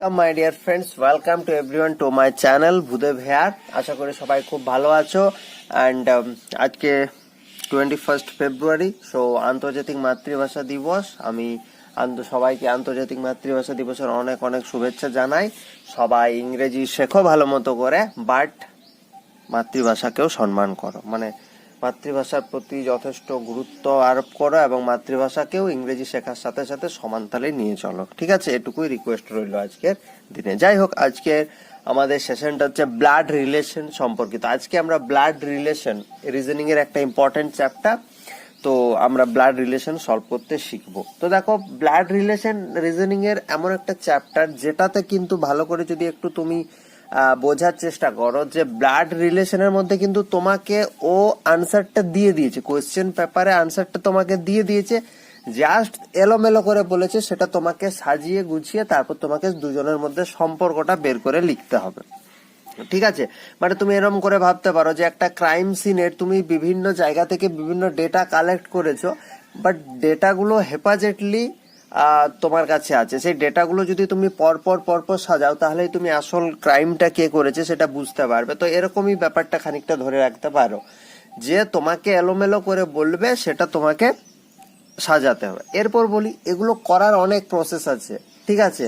My dear friends welcome to everyone to my channel Bhudeb here আশা করি সবাই খুব ভালো আছো অ্যান্ড আজকে টোয়েন্টি ফার্স্ট ফেব্রুয়ারি সো আন্তর্জাতিক মাতৃভাষা দিবস আমি সবাইকে আন্তর্জাতিক মাতৃভাষা দিবসের অনেক অনেক শুভেচ্ছা জানাই সবাই ইংরেজি শেখো ভালো মতো করে বাট মাতৃভাষাকেও সম্মান করো মানে মাতৃভাষার প্রতি যথেষ্ট গুরুত্ব আরোপ করো এবং মাতৃভাষাকেও ইংরেজি শেখার সাথে সাথে সমানতালে নিয়ে চলো। ঠিক আছে? এটুকুই রিকোয়েস্ট রইল আজকের দিনে। যাই হোক, আজকের আমাদের সেশনটা হচ্ছে ব্লাড রিলেশন সম্পর্কিত। আজকে আমরা ব্লাড রিলেশন রিজনিং এর একটা ইম্পর্টেন্ট চ্যাপ্টার তো আমরা ব্লাড রিলেশন সলভ করতে শিখব। তো দেখো ব্লাড রিলেশন রিজনিং এর এমন একটা চ্যাপ্টার যেটাতে কিন্তু ভালো করে যদি একটু তুমি বোঝার চেষ্টা করো যে ব্লাড রিলেশনের মধ্যে কিন্তু তোমাকে ও আনসারটা দিয়ে দিয়েছে। কোয়েশ্চেন পেপারে আনসারটা তোমাকে দিয়ে দিয়েছে। জাস্ট এলোমেলো করে বলেছে, সেটা তোমাকে সাজিয়ে গুছিয়ে তারপর তোমাকে দুজনের মধ্যে সম্পর্কটা বের করে লিখতে হবে। ঠিক আছে? মানে তুমি এরকম করে ভাবতে পারো যে একটা ক্রাইম সিনের তুমি বিভিন্ন জায়গা থেকে বিভিন্ন ডেটা কালেক্ট করেছ বাট ডেটাগুলো হেফাজেটলি তোমার কাছে আছে। সেই ডেটাগুলো যদি তুমি পরপর পরপর সাজাও, তাহলেই তুমি আসল ক্রাইমটা কে করেছে সেটা বুঝতে পারবে। তো এরকমই ব্যাপারটা খানিকটা ধরে রাখতে পারো। যে তোমাকে এলোমেলো করে বলবে, সেটা তোমাকে সাজাতে হবে। এরপর বলি, এগুলো করার অনেক প্রসেস আছে, ঠিক আছে?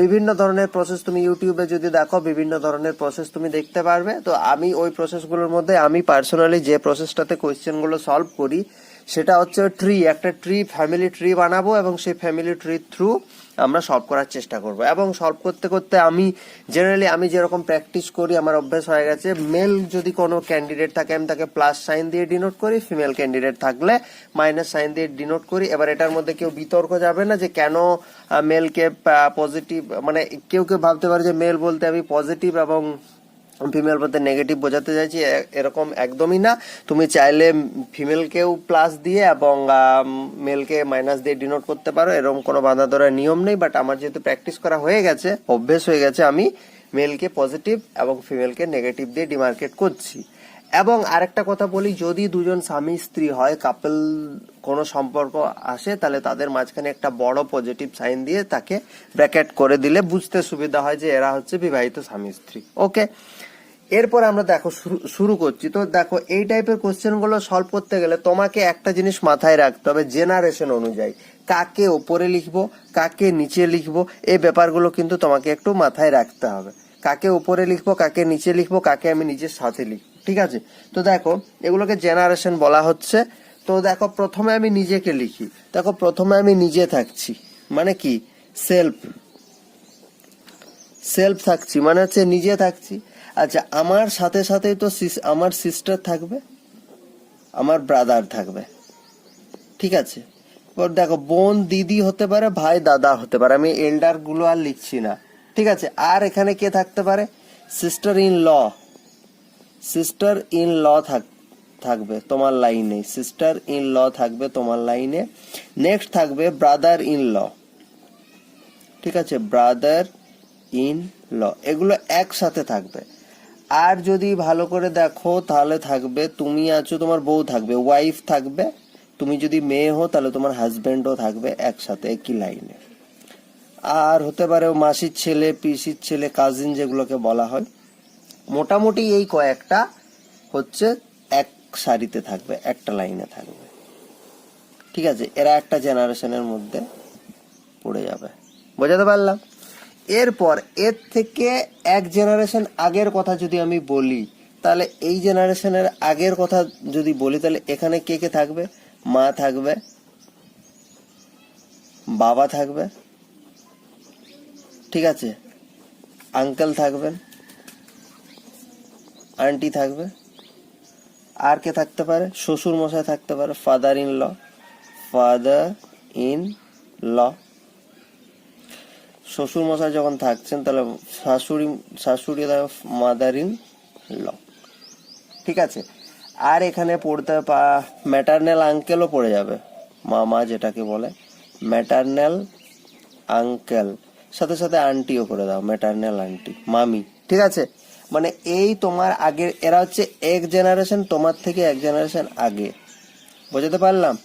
বিভিন্ন ধরনের প্রসেস তুমি ইউটিউবে যদি দেখো, বিভিন্ন ধরনের প্রসেস তুমি দেখতে পারবে। তো আমি ওই প্রসেসগুলোর মধ্যে, আমি পার্সোনালি যে প্রসেসটাতে কোয়েশ্চেনগুলো সলভ করি সেটা হচ্ছে ট্রি একটা ট্রি ফ্যামিলি ট্রি বানাবো এবং সেই ফ্যামিলি ট্রি থ্রু আমরা সলভ করার চেষ্টা করব। এবং সলভ করতে করতে আমি জেনারেলি আমি যেরকম প্র্যাকটিস করি, আমার অভ্যাস হয়ে গেছে মেল যদি কোনো ক্যান্ডিডেট থাকে, আমি তাকে প্লাস সাইন দিয়ে ডিনোট করি ফিমেল ক্যান্ডিডেট থাকলে মাইনাস সাইন দিয়ে ডিনোট করি। এবার এটার মধ্যে কেউ বিতর্ক যাবে না যে কেন মেলকে পজিটিভ মানে কেউ কেউ ভাবতে পারে যে মেল বলতে আমি পজিটিভ এবং ফিমেল বলতে নেগেটিভ বোঝাতে চাইছি এরকম একদমই না। তুমি চাইলে ফিমেলকেও প্লাস দিয়ে এবং মেলকে মাইনাস দিয়ে ডিনোট করতে পারো, এরকম কোনো বাধা ধরার নিয়ম নেই বাট আমার যেহেতু প্র্যাকটিস করা হয়ে গেছে, অভ্যেস হয়ে গেছে, আমি মেলকে পজিটিভ এবং ফিমেলকে নেগেটিভ দিয়ে ডিমার্কেট করছি। এবং আরেকটা কথা বলি, যদি দুজন স্বামী স্ত্রী হয় কাপল কোনো সম্পর্ক আসে, তাহলে তাদের মাঝখানে একটা বড় পজিটিভ সাইন দিয়ে তাকে ব্র্যাকেট করে দিলে বুঝতে সুবিধা হয় যে এরা হচ্ছে বিবাহিত স্বামী স্ত্রী। ওকে এরপর আমরা দেখো শুরু- করছি। তো দেখো, এই টাইপের কোশ্চেনগুলো সলভ করতে গেলে তোমাকে একটা জিনিস মাথায় রাখতে হবে জেনারেশন অনুযায়ী। কাকে ওপরে লিখব, কাকে নিচে লিখব, এই ব্যাপারগুলো কিন্তু তোমাকে একটু মাথায় রাখতে হবে। কাকে উপরে লিখব, কাকে নিচে লিখব, কাকে আমি নিজের সাথে লিখব, ঠিক আছে? তো দেখো, এগুলোকে জেনারেশন বলা হচ্ছে। তো দেখো, প্রথমে আমি নিজেকে লিখি। দেখো, প্রথমে আমি নিজে থাকছি। মানে কি? সেলফ সেলফ থাকছি মানে হচ্ছে নিজে থাকছি। আচ্ছা আমার সাথে সাথেই তো আমার সিস্টার থাকবে, আমার ব্রাদার থাকবে। ঠিক আছে? এবার দেখো, বোন দিদি হতে পারে, ভাই দাদা হতে পারে, আমি এল্ডারগুলো আর লিখছি না। ঠিক আছে? আর এখানে কে থাকতে পারে? Sister in law sister in law থাক, থাকবে তোমার লাইনে সিস্টার ইন ল থাকবে তোমার লাইনে নেক্সট থাকবে ব্রাদার ইন ল ঠিক আছে? ব্রাদার ইন ল এগুলো একসাথে থাকবে। আর যদি ভালো করে দেখো, তাহলে থাকবে তুমি আছো, তোমার বউ থাকবে ওয়াইফ থাকবে। তুমি যদি মেয়ে হো তাহলে তোমার হাজবেন্ডও থাকবে একসাথে একই লাইনে আর হতে পারে মাসির ছেলে, পিসির ছেলে কাজিন যেগুলোকে বলা হয়, মোটামুটি এই কয়েকটা হচ্ছে এক সারিতে থাকবে, একটা লাইনে থাকবে। ঠিক আছে? এরা একটা জেনারেশনের মধ্যে পড়ে যাবে। বোঝাতে পারলাম? এরপর এর থেকে এক জেনারেশন আগের কথা যদি আমি বলি, তাহলে এই জেনারেশনের আগের কথা যদি বলি, তাহলে এখানে কে কে থাকবে? মা থাকবে, বাবা থাকবে, ঠিক আছে? আঙ্কেল থাকবেন আন্টি থাকবে, আর কে থাকতে পারে? শ্বশুর মশাই থাকতে পারে father in law father in law শ্বশুর মশাই যখন থাকছেন, তাহলে শাশুড়ি শাশুড়ি মাদার ইন ল। ঠিক আছে? আর এখানে পড়তে পা ম্যাটারনাল আঙ্কেলও পড়ে যাবে। মামা যেটাকে বলে ম্যাটারনাল আঙ্কেল সাথে সাথে আন্টিও করে দাও ম্যাটারনাল আন্টি মামি। ঠিক আছে? মানে এই তোমার আগের, এরা হচ্ছে এক জেনারেশন তোমার থেকে এক জেনারেশন আগে। বোঝাতে পারলাম?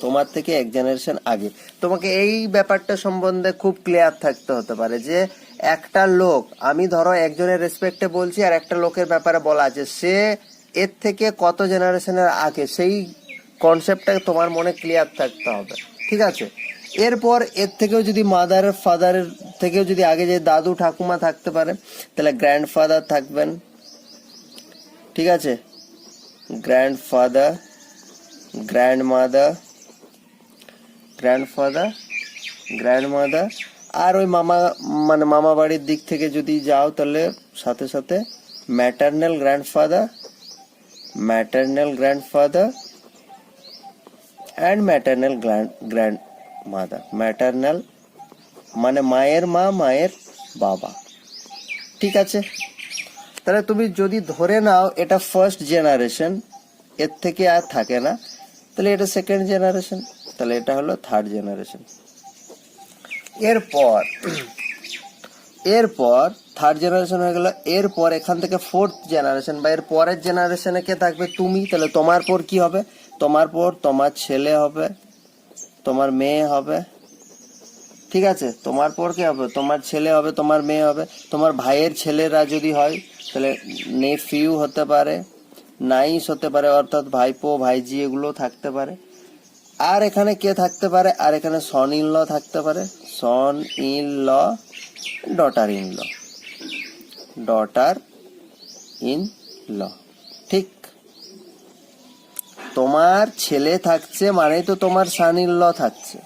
তোমার থেকে এক জেনারেশন আগে। তোমাকে এই ব্যাপারটা সম্বন্ধে খুব ক্লিয়ার থাকতে হতে পারে যে, একটা লোক, আমি ধরো একজনের রেসপেক্টে বলছি আর একটা লোকের ব্যাপারে বলা আছে, সে এর থেকে কত জেনারেশনের আগে, সেই কনসেপ্টটা তোমার মনে ক্লিয়ার থাকতে হবে। ঠিক আছে? এরপর এর থেকেও যদি মাদার ফাদারের থেকেও যদি আগে যে দাদু ঠাকুমা থাকতে পারে, তাহলে গ্র্যান্ডফাদার থাকবেন। ঠিক আছে? গ্র্যান্ডফাদার গ্র্যান্ডমাদার গ্র্যান্ডফাদার গ্র্যান্ডমাদার আর ওই মামা মানে মামা বাড়ির দিক থেকে যদি যাও তাহলে সাথে সাথে maternal grandfather maternal grandfather and maternal grand grand mother maternal মানে মায়ের মা, মায়ের বাবা। ঠিক আছে? তাহলে তুমি যদি ধরে নাও এটা ফার্স্ট জেনারেশন এর থেকে আর থাকে না, তাহলে এটা সেকেন্ড জেনারেশন তাহলে এটা হলো থার্ড জেনারেশন এরপর এরপর থার্ড জেনারেশন হয়ে গেল, এরপর এখান থেকে ফোর্থ জেনারেশন বা এর পরের জেনারেশনে কে থাকবে? তুমি। তাহলে তোমার পর কি হবে? তোমার পর তোমার ছেলে হবে, তোমার মেয়ে হবে। ঠিক আছে? তোমার পর কি হবে? তোমার ছেলে হবে, তোমার মেয়ে হবে। তোমার ভাইয়ের ছেলেরা যদি হয়, তাহলে নেফিউ হতে পারে নাইস হতে পারে, অর্থাৎ ভাইপো ভাইজি এগুলো থাকতে পারে। আর এখানে কে থাকতে পারে? আর এখানে সন ইন ল থাকতে পারে। Son in law daughter in law daughter in law ঠিক। তোমার ছেলে থাকছে মানেই তো তোমার সান ইন ল থাকছে।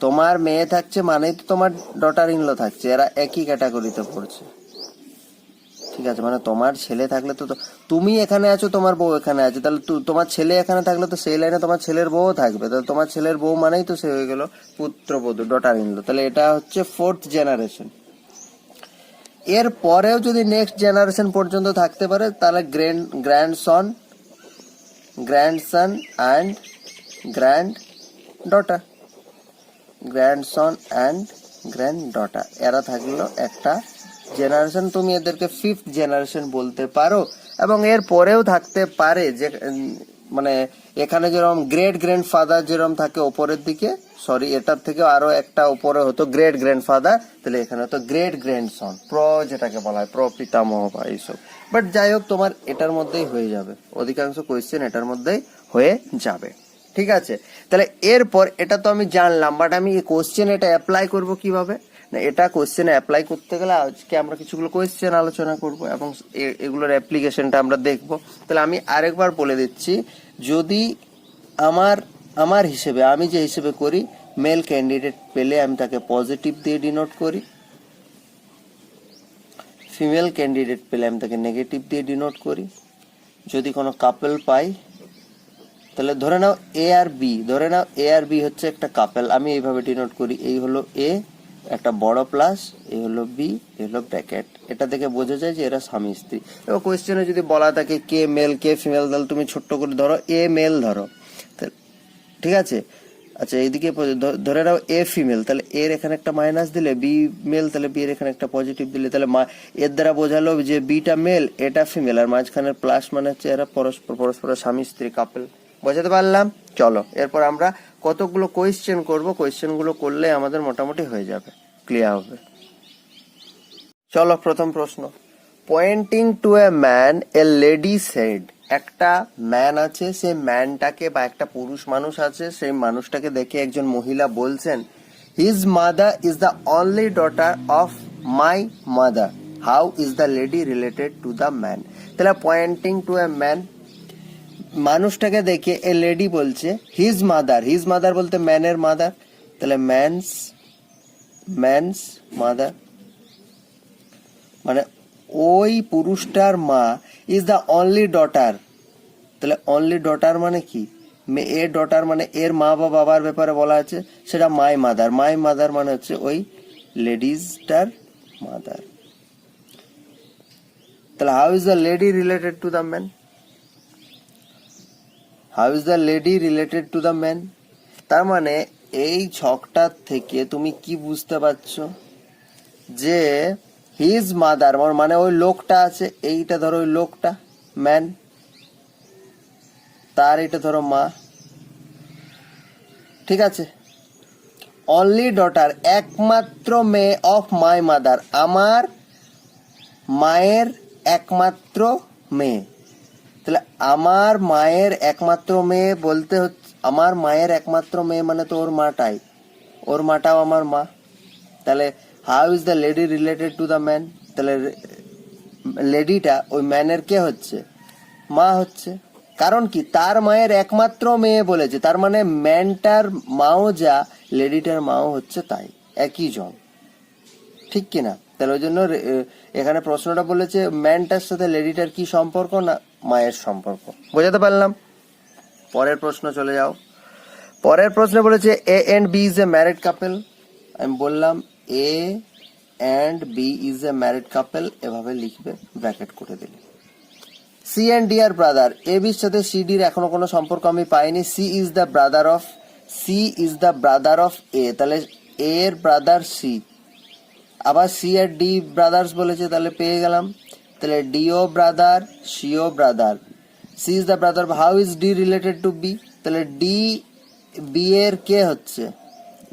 তোমার মেয়ে থাকছে মানেই তো তোমার ডটার ইন ল থাকছে। এরা একই ক্যাটাগরিতে পড়ছে। ঠিক আছে মানে তোমার ছেলে থাকলে তো তুমি এখানে আছো, তোমার বউ এখানে আছে, তাহলে তোমার ছেলে এখানে থাকলে তো সেই লাইনে তোমার ছেলের বউ থাকবে, তাহলে তোমার ছেলের বউ মানেই তো সে হয়ে গেল পুত্রবধূ ডটার ইন ল তাহলে এটা হচ্ছে ফোর্থ জেনারেশন এর পরেও যদি নেক্সট জেনারেশন পর্যন্ত থাকতে পারে, তাহলে grand grandson grandson and grand daughter grandson and grand daughter এরা থাকল একটা জেনারেশন তুমি এদেরকে ফিফথ জেনারেশন বলতে পারো, এবং এর পরেও থাকতে পারে যে মানে এখানে যেরকম গ্রেট গ্র্যান্ড ফাদার যেরকম থাকে ওপরের দিকে সরি এটার থেকে আরও একটা উপরে হতো গ্রেট গ্র্যান্ড ফাদার তাহলে এখানে হতো গ্রেট গ্র্যান্ড সন প্র যেটাকে বলা হয় প্র পিতামহ বা এইসব। বাট যাই হোক, তোমার এটার মধ্যেই হয়ে যাবে। অধিকাংশ কোয়েশ্চেন এটার মধ্যেই হয়ে যাবে। ঠিক আছে? তাহলে এরপর এটা তো আমি জানলাম বাট আমি এই কোশ্চেন এটা অ্যাপ্লাই করব কীভাবে? না, এটা কোশ্চেনে অ্যাপ্লাই করতে গেলে আজকে আমরা কিছুগুলো কোয়েশ্চেন আলোচনা করব এবং এগুলোর অ্যাপ্লিকেশনটা আমরা দেখব। তাহলে আমি আরেকবার বলে দিচ্ছি, যদি আমার আমার হিসেবে, আমি যে হিসেবে করি মেল ক্যান্ডিডেট পেলে আমি তাকে পজিটিভ দিয়ে ডিনোট করি। ফিমেল ক্যান্ডিডেট পেলে আমি তাকে নেগেটিভ দিয়ে ডিনোট করি। যদি কোনো কাপল পাই তাহলে ধরে নাও এ আর বি ধরে নাও এ আর বি হচ্ছে একটা কাপেল আমি এইভাবে ডিনোট করি, এই হলো এ একটা বড় প্লাস এই হলো বি এই হলো ব্র্যাকেট এটা থেকে বোঝা যায় যে এরা স্বামী স্ত্রী। এবার কোয়েশ্চেনে যদি বলা থাকে কে মেল কে ফিমেল তাহলে তুমি ছোট্ট করে ধরো এ মেল ধরো। ঠিক আছে? আচ্ছা এইদিকে ধরে নাও এ ফিমেল তাহলে এর এখানে একটা মাইনাস দিলে বি মেল তাহলে বি এর এখানে একটা পজিটিভ দিলে, তাহলে এর দ্বারা বোঝালো যে বিটা মেল এটা ফিমেল আর মাঝখানের প্লাস মানে হচ্ছে এরা পরস্পর পরস্পর স্বামী স্ত্রী কাপেল বোঝাতে পারলাম? চলো, এরপর আমরা কতগুলো কোয়েশ্চেন করব। কোয়েশ্চেনগুলো করলে আমাদের মোটামুটি হয়ে যাবে। ক্লিয়ার হবে। চলো, প্রথম প্রশ্ন। Pointing to a man a lady said একটা ম্যান আছে সেই ম্যানটাকে বা একটা পুরুষ মানুষ আছে সেই মানুষটাকে দেখে একজন মহিলা বলছেন his mother is the only daughter of my mother how is the lady related to the man তাহলে পয়েন্টিং টু এ ম্যান মানুষটাকে দেখে এ লেডি বলছে হিজ মাদার হিজ মাদার বলতে ম্যানের মাদার তাহলে ম্যানস ম্যানস মাদার মানে ওই পুরুষটার মা ইজ দ্য অনলি ডটার তাহলে অনলি ডটার মানে কি? এর ডটার মানে এর মা বা বাবার ব্যাপারে বলা আছে, সেটা মাই মাদার মাই মাদার মানে হচ্ছে ওই লেডিজটার মাদার তাহলে how is the lady related to the man how is the lady related to the man তার মানে এই ছকটার থেকে তুমি কি বুঝতে পারছ? যে হিজ মাদার মানে ওই লোকটা আছে, এইটা ধরো ওই লোকটা ম্যান তার এটা ধরো মা। ঠিক আছে? অনলি ডটার একমাত্র মেয়ে অফ মাই মাদার আমার মায়ের একমাত্র মেয়ে। তাহলে আমার মায়ের একমাত্র মেয়ে বলতে হচ্ছে, আমার মায়ের একমাত্র মেয়ে মানে তো ওর মাটাই। ওর মাটাও আমার মা। তাহলে how is the lady related to the man তাহলে লেডিটা ওই ম্যানের কে হচ্ছে? মা হচ্ছে। কারণ কি? তার মায়ের একমাত্র মেয়ে বলেছে। তার মানে ম্যানটার মাও যা লেডিটার মাও হচ্ছে তাই। একই জন। ঠিক কি না তাহলে ওই জন্য এখানে প্রশ্নটা বলেছে ম্যানটার সাথে লেডিটার কি সম্পর্ক না মায়ের সম্পর্ক। বোঝাতে পারলাম? পরের প্রশ্ন চলে যাও। পরের প্রশ্নে বলেছে A and B is a married couple আমি বললাম A and B is a married couple এভাবে লিখবে ব্র্যাকেট করে দিলে। সি অ্যান্ড ডি আর ব্রাদার এ বির সাথে সি ডির এখনও কোনো সম্পর্ক আমি পাইনি। C is the brother of C is the brother of A তাহলে এর ব্রাদার সি আবার সি আর ডি ব্রাদার্স বলেছে, তাহলে পেয়ে গেলাম। তাহলে ডিও brother, CO brother. C is the brother, how is D related to B? তাহলে ডি, বি এর কে হচ্ছে?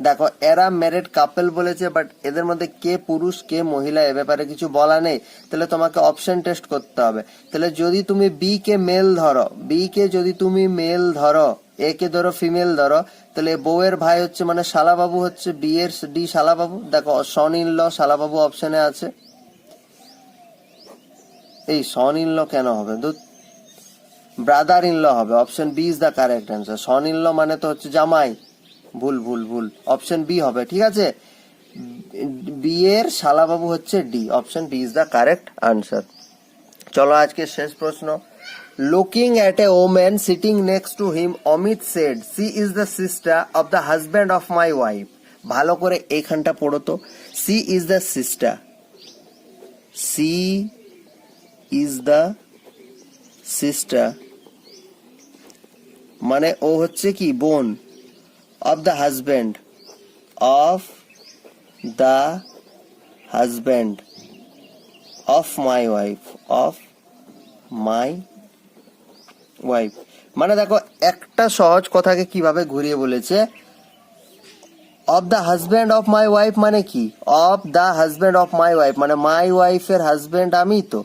দেখো, এরা ম্যারেড কাপেল বলেছে, বাট এদের মধ্যে কে পুরুষ, কে মহিলা, এ ব্যাপারে কিছু বলা নেই। তাহলে তোমাকে অপশন টেস্ট করতে হবে। তাহলে যদি তুমি বি কে মেল ধরো, বি কে যদি তুমি মেল ধরো, এ কে ধরো, ফিমেল ধরো, তাহলে বউয়ের ভাই হচ্ছে মানে শালাবাবু হচ্ছে, বি এর ডি শালাবাবু। দেখো সন ইন ল শালাবাবু অপশনে আছে। এই সন ইন ল কেন হবে? ব্রাদার ইন ল হবে। Option B is the correct answer son in law মানে তো হচ্ছে জামাই। ভুল ভুল ভুল। অপশন বি হবে, ঠিক আছে? বি এর শালাবাবু হচ্ছে D option B is the correct answer চলো আজকে শেষ প্রশ্ন। Looking at a woman sitting next to him Amit said C is the sister of the husband of my wife ভালো করে এইখানটা পড়ো তো। C is the sister C is the sister মানে ও হচ্ছে কি? বোন of the husband of the husband of my wife of my wife মানে দেখো, একটা সহজ কথাকে কীভাবে ঘুরিয়ে বলেছে? Of the husband of my wife মানে কি? Of the husband of my wife মানে মাই ওয়াইফের হাজব্যান্ড আমি তো।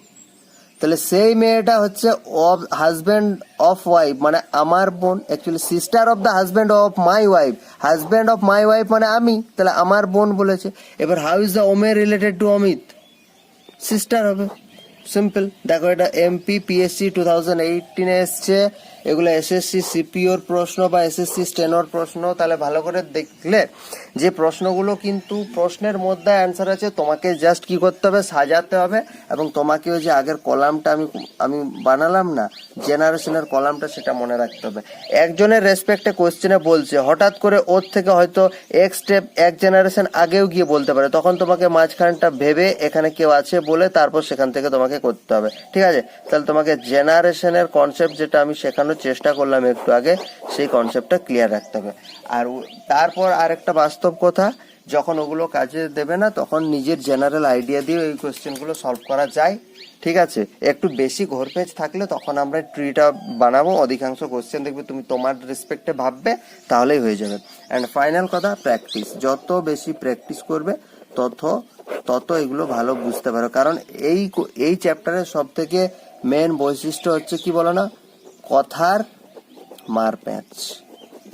তাহলে সেই মেয়েটা হচ্ছে অফ হাজব্যান্ড অফ ওয়াইফ মানে আমার বোন actually sister of the husband of my wife husband of my wife মানে আমি, তাহলে আমার বোন বলেছে। এবার how is the woman related to Amit sister হবে। সিম্পল দেখো এটা এমপি পিএসসি টু থাউজেন্ড এইটিনে এসছে। এগুলো এসএসসি সিপিওর প্রশ্ন বা এসএসসি স্টেনোর প্রশ্ন, তাহলে ভালো করে দেখলে যে প্রশ্নগুলো কিন্তু প্রশ্নের মধ্যে অ্যান্সার আছে, তোমাকে জাস্ট কি করতে হবে? সাজাতে হবে এবং তোমাকে ওই যে আগের কলামটা আমি আমি বানালাম না জেনারেশনের কলামটা সেটা মনে রাখতে হবে। একজনের রেসপেক্টে কোশ্চেনে বলছে, হঠাৎ করে ওর থেকে হয়তো এক স্টেপ এক জেনারেশন আগেও গিয়ে বলতে পারে। তখন তোমাকে মাঝখানটা ভেবে এখানে কেউ আছে বলে তারপর সেখান থেকে তোমাকে করতে হবে। ঠিক আছে? তাহলে তোমাকে জেনারেশনের কনসেপ্ট যেটা আমি শেখানোর চেষ্টা করলাম একটু আগে, সেই কনসেপ্টটা ক্লিয়ার রাখতে হবে। আর তারপর আরেকটা বাস্তব কথা, যখন ওগুলো কাজে দেবে না, তখন নিজের জেনারেল আইডিয়া দিয়ে এই কোশ্চেনগুলো সলভ করা যায়। ঠিক আছে? একটু বেশি ঘোরপেচ থাকলে তখন আমরা ট্রিটা বানাবো, অধিকাংশ কোশ্চেন দেখবে তুমি তোমার রেসপেক্টে ভাববে, তাহলেই হয়ে যাবে। অ্যান্ড ফাইনাল কথা প্র্যাকটিস যত বেশি প্র্যাকটিস করবে, তত তত এগুলো ভালো বুঝতে পারো। কারণ এই এই চ্যাপ্টারের সব থেকে মেন বৈশিষ্ট্য হচ্ছে কি বলো না? কথার মার প্যাঁচ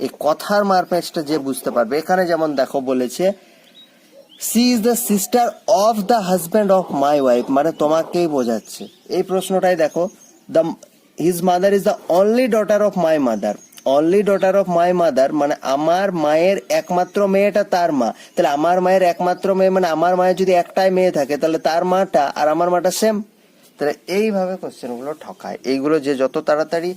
এই কথার মার প্যাঁচটা যে বুঝতে পারবে, এখানে যেমন দেখো বলেছে C is the sister of the husband of my wife মানে তোমাকেই বোঝাচ্ছে। এই প্রশ্নটাই দেখো the his mother is the only daughter of my mother only daughter of my mother মানে আমার মায়ের একমাত্র মেয়েটা তার মা। তাহলে আমার মায়ের একমাত্র মেয়ে মানে আমার মায়ের যদি একটাই মেয়ে থাকে, তাহলে তার মাটা আর আমার মাটা সেম তাহলে এইভাবে কোশ্চেনগুলো ঠকায়। এইগুলো যে যত তাড়াতাড়ি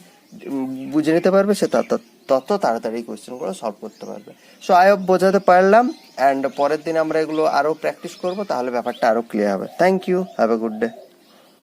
বুঝে নিতে পারবে, সে তত তত তাড়াতাড়ি কোশ্চেনগুলো সলভ করতে পারবে। সো আই হোপ বোঝাতে পারলাম অ্যান্ড পরের দিন আমরা এগুলো আরও প্র্যাকটিস করব, তাহলে ব্যাপারটা আরও ক্লিয়ার হবে। Thank you have a good day